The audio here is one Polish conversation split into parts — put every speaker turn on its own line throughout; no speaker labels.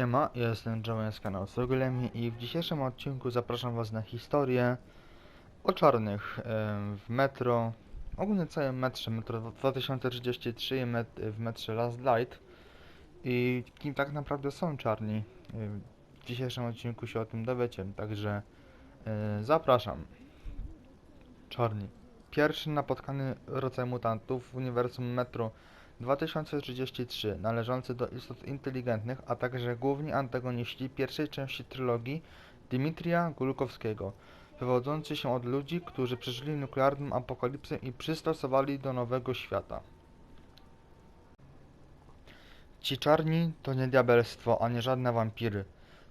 Siema, ja jestem Joey z kanału Sogolemi i w dzisiejszym odcinku zapraszam Was na historię o czarnych w metro, ogólnie całym metrze, metro 2033 i met, w metrze Last Light i kim tak naprawdę są czarni. Em, W dzisiejszym odcinku się o tym dowiecie, także e, zapraszam. Czarni. Pierwszy napotkany rodzaj mutantów w uniwersum Metro 2033, należący do istot inteligentnych, a także główni antagoniści pierwszej części trylogii Dmitrija Gulkowskiego, wywodzący się od ludzi, którzy przeżyli nuklearną apokalipsę i przystosowali do nowego świata. Ci czarni to nie diabelstwo, ani żadne wampiry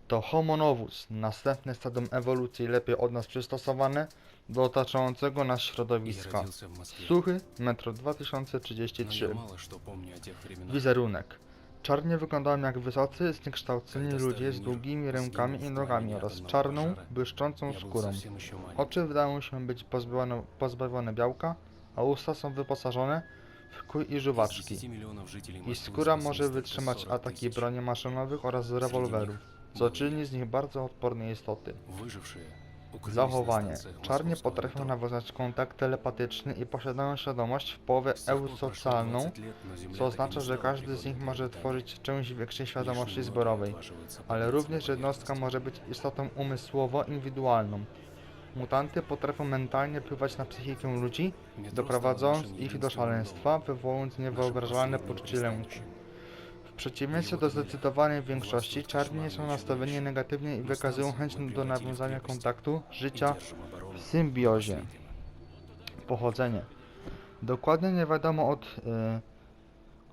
to homonowóz, następne stadium ewolucji lepiej od nas przystosowane do otaczającego nas środowiska. Suchy, metro 2033. Wizerunek. Czarnie wyglądają jak wysocy, zniekształceni ludzie z długimi rękami i nogami oraz czarną, błyszczącą skórą. Oczy wydają się być pozbawione, pozbawione białka, a usta są wyposażone w kój i żuwaczki. I skóra może wytrzymać ataki broni maszynowych oraz rewolwerów co czyni z nich bardzo odporne istoty. Zachowanie. Czarnie potrafią nawiązać kontakt telepatyczny i posiadają świadomość w połowę eusocjalną, co oznacza, że każdy z nich może tworzyć część większej świadomości
zbiorowej,
ale również jednostka może być istotą umysłowo-indywidualną. Mutanty potrafią mentalnie wpływać na psychikę ludzi, doprowadzając ich do szaleństwa, wywołując niewyobrażalne poczucie lęku przeciwieństwie do zdecydowanej większości, czarni nie są nastawieni negatywnie i wykazują chęć do nawiązania kontaktu, życia w symbiozie. Pochodzenie. Dokładnie nie wiadomo od y,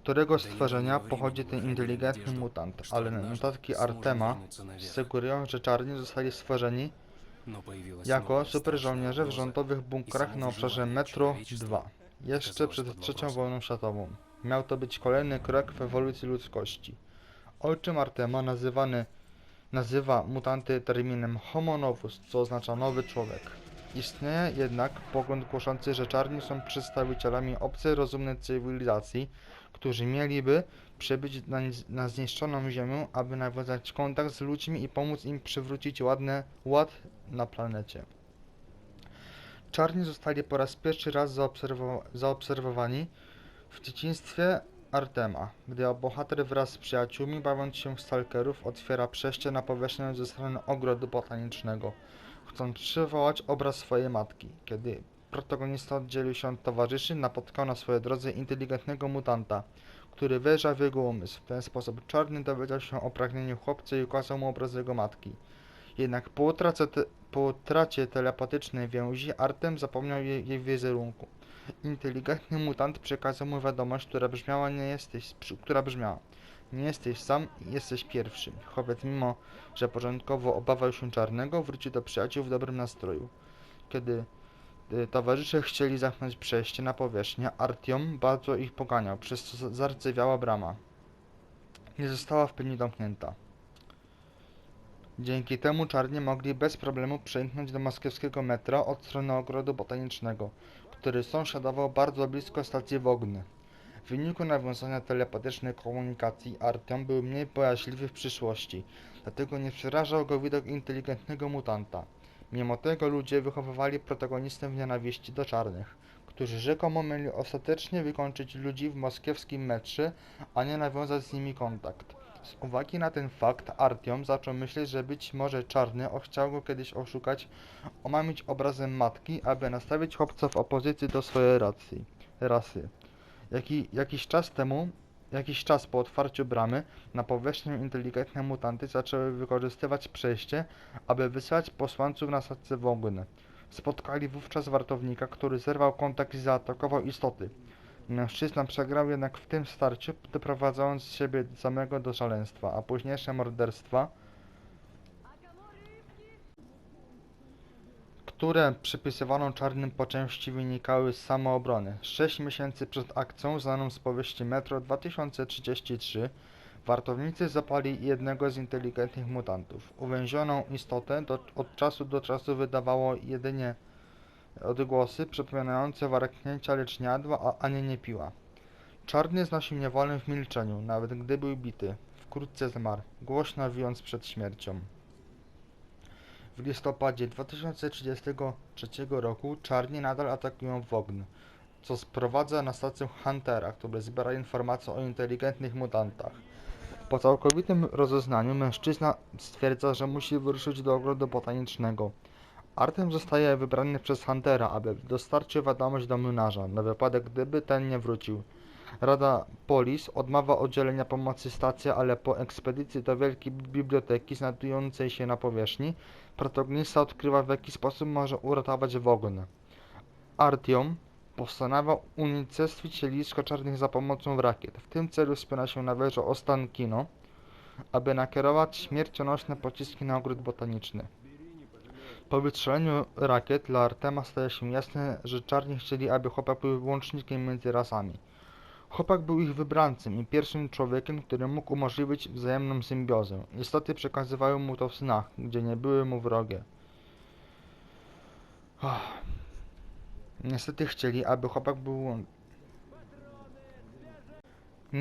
którego stworzenia pochodzi ten inteligentny mutant, ale notatki Artema sugerują, że czarni zostali stworzeni jako superżołnierze w rządowych bunkrach na obszarze Metro 2, jeszcze przed III wojną światową. Miał to być kolejny krok w ewolucji ludzkości. Ojczym Artema nazywany nazywa mutanty terminem homo novus, co oznacza nowy człowiek. Istnieje jednak pogląd głoszący, że czarni są przedstawicielami obcej rozumnej cywilizacji, którzy mieliby przybyć na, na zniszczoną ziemię, aby nawiązać kontakt z ludźmi i pomóc im przywrócić ładne, ład na planecie. Czarni zostali po raz pierwszy raz zaobserwo- zaobserwowani w dzieciństwie Artema, gdy bohater wraz z przyjaciółmi, bawiąc się w stalkerów, otwiera przejście na powierzchnię ze strony ogrodu botanicznego, chcąc przywołać obraz swojej matki. Kiedy protagonista oddzielił się od towarzyszy, napotkał na swojej drodze inteligentnego mutanta, który wejrzał w jego umysł. W ten sposób Czarny dowiedział się o pragnieniu chłopca i ukazał mu obraz jego matki. Jednak po utracie, te, po utracie telepatycznej więzi Artem zapomniał jej, jej wizerunku. Inteligentny mutant przekazał mu wiadomość, która brzmiała nie jesteś, która brzmiała nie jesteś sam, jesteś pierwszy. Chłopiec mimo, że początkowo obawiał się czarnego, wrócił do przyjaciół w dobrym nastroju. Kiedy y, towarzysze chcieli zamknąć przejście na powierzchnię, Artiom bardzo ich poganiał, przez co zardzewiała brama. Nie została w pełni domknięta. Dzięki temu czarni mogli bez problemu przeniknąć do moskiewskiego metra od strony ogrodu botanicznego, który sąsiadował bardzo blisko stacji Wogny. W wyniku nawiązania telepatycznej komunikacji Artyom był mniej bojaźliwy w przyszłości, dlatego nie przerażał go widok inteligentnego mutanta. Mimo tego ludzie wychowywali protagonistę w nienawiści do czarnych, którzy rzekomo mieli ostatecznie wykończyć ludzi w moskiewskim metrze, a nie nawiązać z nimi kontakt. Z uwagi na ten fakt Artyom zaczął myśleć, że być może czarny chciał go kiedyś oszukać, omamić obrazem matki, aby nastawić chłopca w opozycji do swojej racji, rasy. Jaki, jakiś czas temu, jakiś czas po otwarciu bramy, na powierzchnię inteligentne mutanty zaczęły wykorzystywać przejście, aby wysłać posłańców na statce Wogny. Spotkali wówczas wartownika, który zerwał kontakt i zaatakował istoty. Mężczyzna przegrał jednak w tym starciu, doprowadzając siebie samego do szaleństwa, a późniejsze morderstwa, które przypisywano czarnym po części wynikały z samoobrony. Sześć miesięcy przed akcją, znaną z powieści Metro 2033, wartownicy zapali jednego z inteligentnych mutantów. Uwięzioną istotę do, od czasu do czasu wydawało jedynie odgłosy przypominające warknięcia, lecz nie jadła, a ani nie piła. Czarny znosił niewolę w milczeniu, nawet gdy był bity. wkrótce zmarł, głośno wijąc przed śmiercią. W listopadzie 2033 roku czarni nadal atakują Wogn, co sprowadza na stację Huntera, który zbiera informacje o inteligentnych mutantach. Po całkowitym rozeznaniu mężczyzna stwierdza, że musi wyruszyć do ogrodu botanicznego. Artem zostaje wybrany przez Huntera, aby dostarczył wiadomość do młynarza, na wypadek gdyby ten nie wrócił. Rada Polis odmawia udzielenia pomocy stacji, ale po ekspedycji do wielkiej biblioteki znajdującej się na powierzchni, protagonista odkrywa w jaki sposób może uratować Wogn. Artyom postanawia unicestwić siedlisko czarnych za pomocą rakiet. W tym celu wspiera się na wieżę Ostankino, aby nakierować śmiercionośne pociski na ogród botaniczny. Po wystrzeleniu rakiet dla Artema staje się jasne, że czarni chcieli, aby chłopak był łącznikiem między rasami. Chłopak był ich wybrancem i pierwszym człowiekiem, który mógł umożliwić wzajemną symbiozę. Istoty przekazywały mu to w snach, gdzie nie były mu wrogie. Ach. Niestety chcieli, aby chłopak był.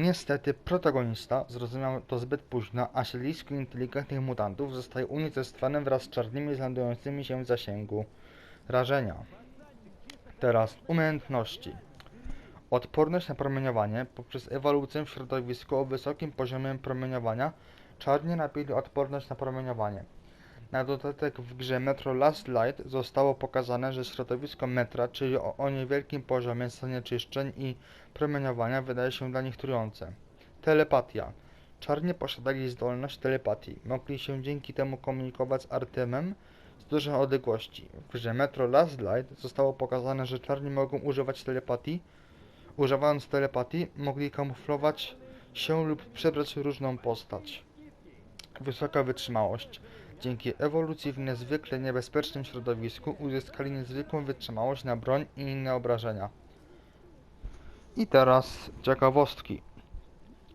Niestety protagonista zrozumiał to zbyt późno, a siedlisko inteligentnych mutantów zostaje unicestwione wraz z czarnymi znajdującymi się w zasięgu rażenia. Teraz umiejętności. Odporność na promieniowanie poprzez ewolucję w środowisku o wysokim poziomie promieniowania czarnie nabyli odporność na promieniowanie. Na dodatek w grze Metro Last Light zostało pokazane, że środowisko metra, czyli o, o niewielkim poziomie zanieczyszczeń i promieniowania wydaje się dla nich trujące. Telepatia. Czarnie posiadali zdolność telepatii. Mogli się dzięki temu komunikować z Artemem z dużej odległości. W grze Metro Last Light zostało pokazane, że czarni mogą używać telepatii. Używając telepatii, mogli kamuflować się lub przebrać różną postać. Wysoka wytrzymałość. Dzięki ewolucji w niezwykle niebezpiecznym środowisku uzyskali niezwykłą wytrzymałość na broń i inne obrażenia. I teraz ciekawostki.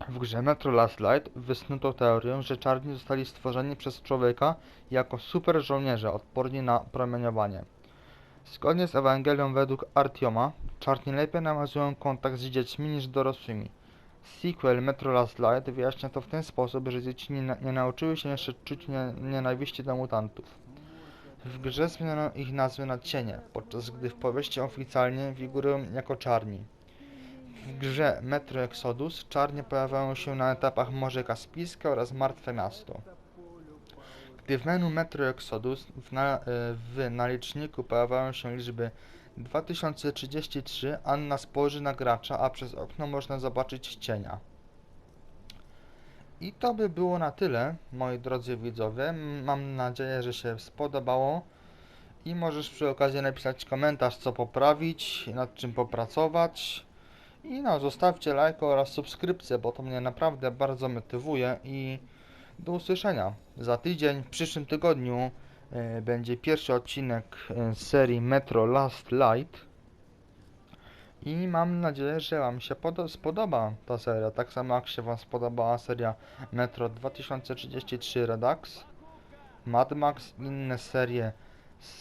W grze Metro Last Light wysnuto teorię, że czarni zostali stworzeni przez człowieka jako super żołnierze odporni na promieniowanie. Zgodnie z Ewangelią według Artioma, czarni lepiej nawiązują kontakt z dziećmi niż dorosłymi. Sequel Metro Last Light wyjaśnia to w ten sposób, że dzieci nie, na- nie nauczyły się jeszcze czuć nie, nienawiści do mutantów. W grze zmieniono ich nazwy na cienie, podczas gdy w powieści oficjalnie figurują jako czarni. W grze Metro Exodus czarnie pojawiają się na etapach Morze Kaspijskie oraz Martwe Miasto. Gdy w menu Metro Exodus w, na, e, w naliczniku pojawiają się liczby 2033, Anna spojrzy na gracza, a przez okno można zobaczyć cienia. I to by było na tyle, moi drodzy widzowie. Mam nadzieję, że się spodobało. I możesz przy okazji napisać komentarz, co poprawić, nad czym popracować. I no, zostawcie lajka oraz subskrypcję, bo to mnie naprawdę bardzo motywuje. I do usłyszenia. Za tydzień, w przyszłym tygodniu, będzie pierwszy odcinek e, serii Metro Last Light. I mam nadzieję, że Wam się podo- spodoba ta seria, tak samo jak się Wam spodobała seria Metro 2033 Redux, Mad Max inne serie z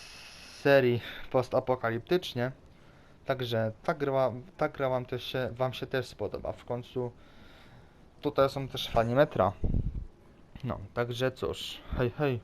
serii postapokaliptycznie. Także ta gra, ta gra wam, też się, wam się też spodoba. W końcu tutaj są też fani metra. No, także cóż, hej hej.